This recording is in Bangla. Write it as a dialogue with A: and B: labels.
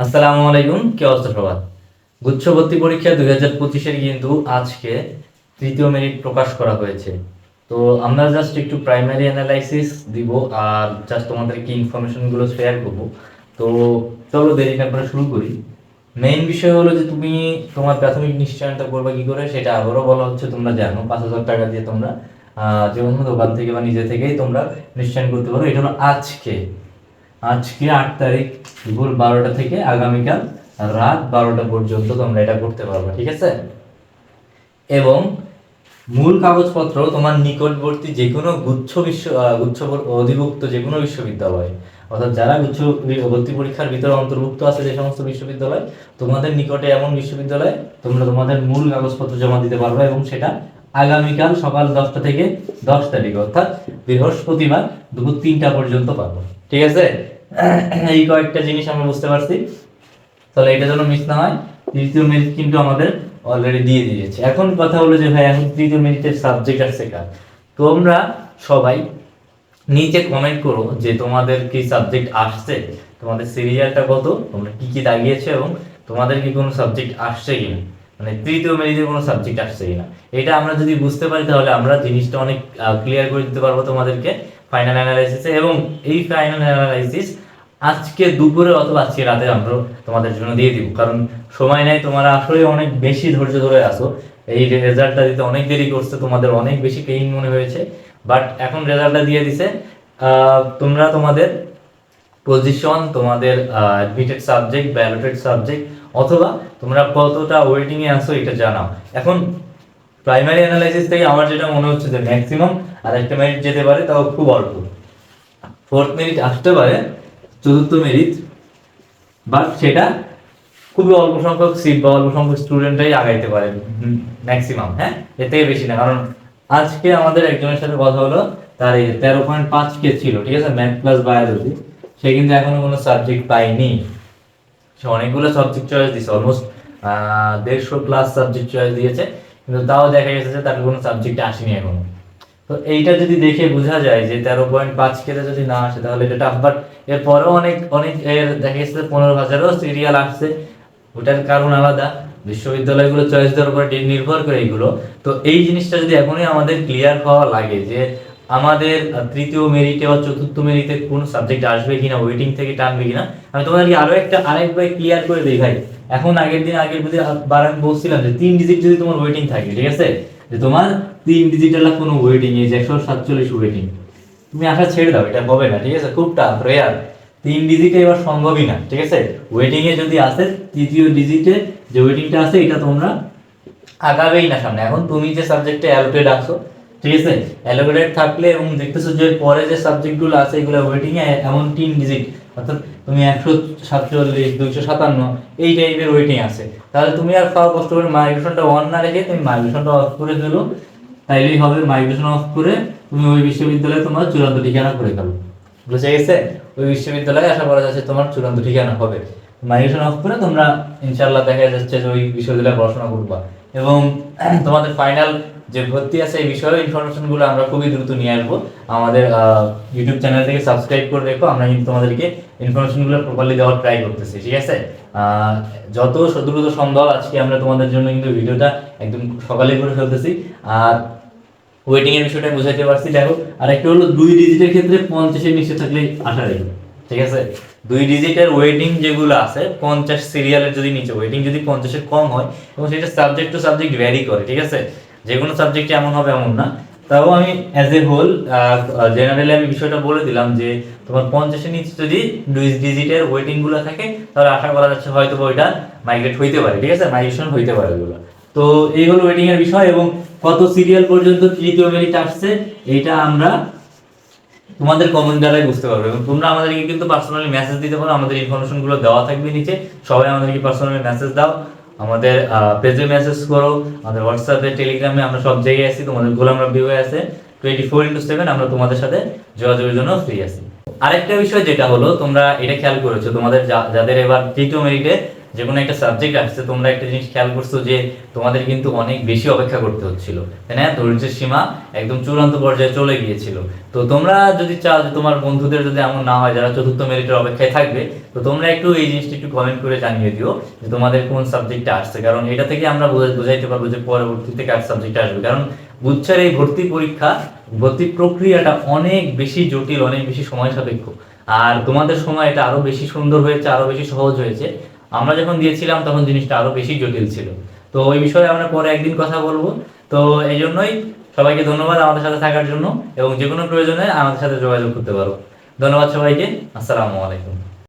A: আসসালামু আলাইকুম, কি অবস্থা সবার? গুচ্ছ ভর্তি পরীক্ষা দুই হাজার পঁচিশের কিন্তু আজকে তৃতীয় মেরিট প্রকাশ করা হয়েছে। তো আমরা জাস্ট একটু প্রাইমারি অ্যানালাইসিস দিব আর জাস্ট তোমাদেরকে ইনফরমেশনগুলো শেয়ার করব। তো চলো দেরি না করে শুরু করি। মেইন বিষয় হলো যে তুমি তোমার প্রাথমিক নিশ্চয়তা করবে কি করে, সেটা আবারও বলা হচ্ছে, তোমরা জানো, পাঁচ হাজার টাকা দিয়ে তোমরা যে কোনো দোকান থেকে বা নিজে থেকেই তোমরা নিশ্চয়ন করতে পারো। এটা হলো আজকে। আজকে আট তারিখ, দুপুর বারোটা থেকে আগামীকাল রাত বারোটা পর্যন্ত তোমরা এটা করতে পারবে, ঠিক আছে? এবং মূল কাগজপত্র তোমার নিকটবর্তী যে কোনো গুচ্ছ বিশ্ব গুচ্ছ অধিভুক্ত যে কোনো বিশ্ববিদ্যালয়, অর্থাৎ যারা গুচ্ছ ভর্তি পরীক্ষার ভিতরে অন্তর্ভুক্ত আছে যে সমস্ত বিশ্ববিদ্যালয়, তোমাদের নিকটে এমন বিশ্ববিদ্যালয় তোমরা তোমাদের মূল কাগজপত্র জমা দিতে পারবে এবং সেটা আগামীকাল সকাল দশটা থেকে দশ তারিখ, অর্থাৎ বৃহস্পতিবার দুপুর তিনটা পর্যন্ত পাবো, ঠিক আছে? এই কয়েকটা জিনিস আমরা বুঝতে পারছি। তাহলে এটা যেন মিস না হয় তৃতীয় মেরিট কিন্তু আমাদের অলরেডি দিয়ে দিয়েছে। এখন কথা হলো যে ভাই এখন তৃতীয় মেরিটের সাবজেক্ট আছে কার? তোমরা সবাই নিচে কমেন্ট করো যে, তোমাদের কি সাবজেক্ট আসছে? তোমাদের সিরিয়ালটা কত? তোমরা কি কি দাগিয়েছো? এবং তোমাদের কি কোনো সাবজেক্ট আসছে কিনা? মানে তৃতীয় মেরিটে কোনো সাবজেক্ট আসছে কিনা? এটা আমরা যদি বুঝতে পারি, তাহলে আমরা জিনিসটা অনেক ক্লিয়ার করে দিতে পারব তোমাদেরকে ফাইনাল অ্যানালাইসিসে এবং এই ফাইনাল অ্যানালাইসিস আজকে দুপুরে অথবা আজকে রাতে আমরা তোমাদের জন্য দিয়ে দিব। কারণ সময় নাই, তোমরা আসলে অনেক বেশি ধৈর্য ধরে আসো এই রেজাল্টটা দিতে অনেক দেরি করছে, তোমাদের অনেক বেশি পেইন মনে হয়েছে। বাট এখন রেজাল্টটা দিয়ে দিছে। তোমরা তোমাদের পজিশন তোমাদের অ্যাডমিটেড সাবজেক্ট ব্যালোটেড সাবজেক্ট অথবা তোমরা কতটা ওয়েটিং এ আসো এটা জানাও। এখন প্রাইমারি অ্যানালাইসিস থেকে আমার যেটা মনে হচ্ছে যে ম্যাক্সিমাম আর একটা মেরিট যেতে পারে, তাও খুব অল্প। ফোর্থ মেরিট আসতে পারে চতুর্থ মেরিট বাট সেটা খুবই অল্প সংখ্যক সিট বা অল্প সংখ্যক স্টুডেন্টরাই আগাইতে পারে ম্যাক্সিমাম হ্যাঁ? এর থেকে বেশি না, কারণ আজকে আমাদের একজনের সাথে কথা হলো, তার এই তেরো পয়েন্ট পাঁচ কে ছিল, ঠিক আছে? ম্যাথ প্লাস বায়োলজি সে কিন্তু এখনও কোনো সাবজেক্ট পায়নি। সে অনেকগুলো সাবজেক্ট চয়েস দিয়েছে অলমোস্ট দেড়শো প্লাস সাবজেক্ট চয়েস দিয়েছে, কিন্তু তাও দেখা গেছে যে তার কোনো সাবজেক্ট আসেনি এখনও। তো এইটা যদি দেখে বোঝা যায় যে তেরো পয়েন্ট পাঁচ কেতে যদি না আসে, তাহলে এটা টাফ বাট এরপরেও অনেক অনেক এর দেখা গেছে পনেরো হাজারও সিরিয়াল আসছে। ওটার কারণ আলাদা। বিশ্ববিদ্যালয়গুলো চয়েস দেওয়ার উপর নির্ভর করে এইগুলো তো এই জিনিসটা যদি এখনই আমাদের ক্লিয়ার হওয়া লাগে যে আমাদের তৃতীয় মেরিটে বা চতুর্থ মেরিটে কোন সাবজেক্ট আসবে কিনা ওয়েটিং থেকে টানবে কিনা, আমি তোমাদেরকে আরও একটা, আরেকবার ক্লিয়ার করে দিই ভাই। এখন আগের দিন আগের যদি বার আমি বলছিলাম যে তিন ডিজিট যদি তোমার ওয়েটিং থাকে, ঠিক আছে? যে তোমার তিন ডিজিটাল কোনো ওয়েটিং এই যে একশো সাতচল্লিশ ওয়েটিং তুমি আশা ছেড়ে দাও, এটা হবে না, ঠিক আছে? খুব টাফ রেয়ার তিন ডিজিটে এবার সম্ভবই না, ঠিক আছে? ওয়েটিং এ যদি আসে, তৃতীয় ডিজিটে যে ওয়েটিংটা আছে এটা তোমরা আগাবেই না সামনে। এখন তুমি যে সাবজেক্টে অ্যালোকেট আসো ঠিক আছে? অ্যালোকেটেড থাকলে এবং দেখতেছো যে পরে যে সাবজেক্টগুলো আছে, এগুলো ওয়েটিং এ এমন তিন ডিজিট অর্থাৎ তুমি একশো সাতচল্লিশ, দুইশো সাতান্ন, এই টাইপের ওয়েটিং আছে। তাহলে তুমি আর খাওয়া কষ্ট করে মাইগ্রেশনটা অন না রেখে তুমি মাইগ্রেশনটা অফ করে দিলো। তাইলেই হবে মাইগ্রেশন অফ করে তুমি ওই বিশ্ববিদ্যালয়ে তোমার চূড়ান্ত ঠিকানা করে গেলো বুঝে গেছে? ওই বিশ্ববিদ্যালয়ে আশা করা যাচ্ছে তোমার চূড়ান্ত ঠিকানা হবে। মাইগ্রেশন অফ করে তোমরা ইনশাল্লাহ দেখা যাচ্ছে যে ওই বিশ্ববিদ্যালয়ে পড়াশোনা করবা। এবং তোমাদের ফাইনাল যে ভর্তি আছে, এই বিষয়ে ইনফরমেশনগুলো আমরা খুবই দ্রুত নিয়ে আসব। আমাদের ইউটিউব চ্যানেল থেকে সাবস্ক্রাইব করে রেখো, আমরা কিন্তু তোমাদেরকে ইনফরমেশনগুলো প্রপারলি দেওয়ার ট্রাই করতেছি, ঠিক আছে? যত দ্রুত সম্ভব আজকে আমরা তোমাদের জন্য কিন্তু ভিডিওটা একদম সকালে করে ফেলতেছি। আর ওয়েটিং এর বিষয়টা বুঝাইতে পারছি। দেখো আর একটা হলো দুই ডিজিটের ক্ষেত্রে পঞ্চাশের নিচে থাকলে আশা রেখো। ঠিক আছে? দুই ডিজিটের ওয়েটিং যেগুলো আছে, পঞ্চাশ সিরিয়ালের যদি নিচে ওয়েটিং যদি পঞ্চাশের কম হয়, এবং সেটা সাবজেক্ট টু সাবজেক্ট ভ্যারি করে, ঠিক আছে? যে কোনো সাবজেক্টে এমন হবে, এমন না। তাও আমি অ্যাজ এ হোল জেনারেলি আমি বিষয়টা বলে দিলাম যে, তোমার পঞ্চাশের নিচে যদি দুই ডিজিটের ওয়েটিংগুলো থাকে, তাহলে আশা করা যাচ্ছে হয়তো ওইটা মাইগ্রেট হইতে পারে, ঠিক আছে? মাইগ্রেশন হইতে পারে ওগুলো। তো এই হলো ওয়েটিং এর বিষয় এবং কত সিরিয়াল পর্যন্ত তৃতীয় মেরিট আসছে এটা আমরা তোমাদের কমেন্ট দ্বারাই বুঝতে পারবে। এবং তোমরা আমাদেরকে কিন্তু পার্সোনালি মেসেজ দিতে পারো, আমাদের ইনফরমেশনগুলো দেওয়া থাকবে নিচে। সবাই আমাদেরকে পার্সোনালি মেসেজ দাও। আমাদের পেজে মেসেজ করো, আমাদের হোয়াটসঅ্যাপে টেলিগ্রামে আমরা সব জায়গায় আছি, তোমাদের গোলাম রাব্বি হয়ে আছে। টোয়েন্টি ফোর ইন্টু সেভেন আমরা তোমাদের সাথে যোগাযোগের জন্য ফ্রি আছি। আরেকটা বিষয় যেটা হলো, তোমরা এটা খেয়াল করেছ, তোমাদের যাদের এবার তৃতীয় মেরিটে যে কোনো একটা সাবজেক্ট আসছে তোমরা একটা জিনিস খেয়াল করছ যে তোমাদের কিন্তু অনেক বেশি অপেক্ষা করতে হচ্ছিল। তাই না? ধৈর্যের সীমা একদম চূড়ান্ত পর্যায়ে চলে গিয়েছিল। তো তোমরা যদি চাও যে তোমার বন্ধুদের যদি এমন না হয়, যারা চতুর্থ মেরিটের অপেক্ষায় থাকবে, তো তোমরা একটু এই জিনিসটা একটু কমেন্ট করে জানিয়ে দিও যে তোমাদের কোন সাবজেক্টটা আসছে। কারণ এটা থেকে আমরা বোঝাইতে পারব যে পরবর্তীতে কার সাবজেক্ট আসবে। কারণ গুচ্ছের এই ভর্তি পরীক্ষা, ভর্তি প্রক্রিয়াটা অনেক বেশি জটিল, অনেক বেশি সময় সাপেক্ষ। আর তোমাদের সময় এটা আরও বেশি সুন্দর হয়েছে, আরও বেশি সহজ হয়েছে। আমরা যখন দিয়েছিলাম, তখন জিনিসটা আরও বেশি জটিল ছিল। তো ওই বিষয়ে আমরা পরে একদিন কথা বলব। তো এই জন্যই সবাইকে ধন্যবাদ আমাদের সাথে থাকার জন্য এবং যে কোনো প্রয়োজনে আমাদের সাথে যোগাযোগ করতে পারো। ধন্যবাদ সবাইকে। আসসালামু আলাইকুম।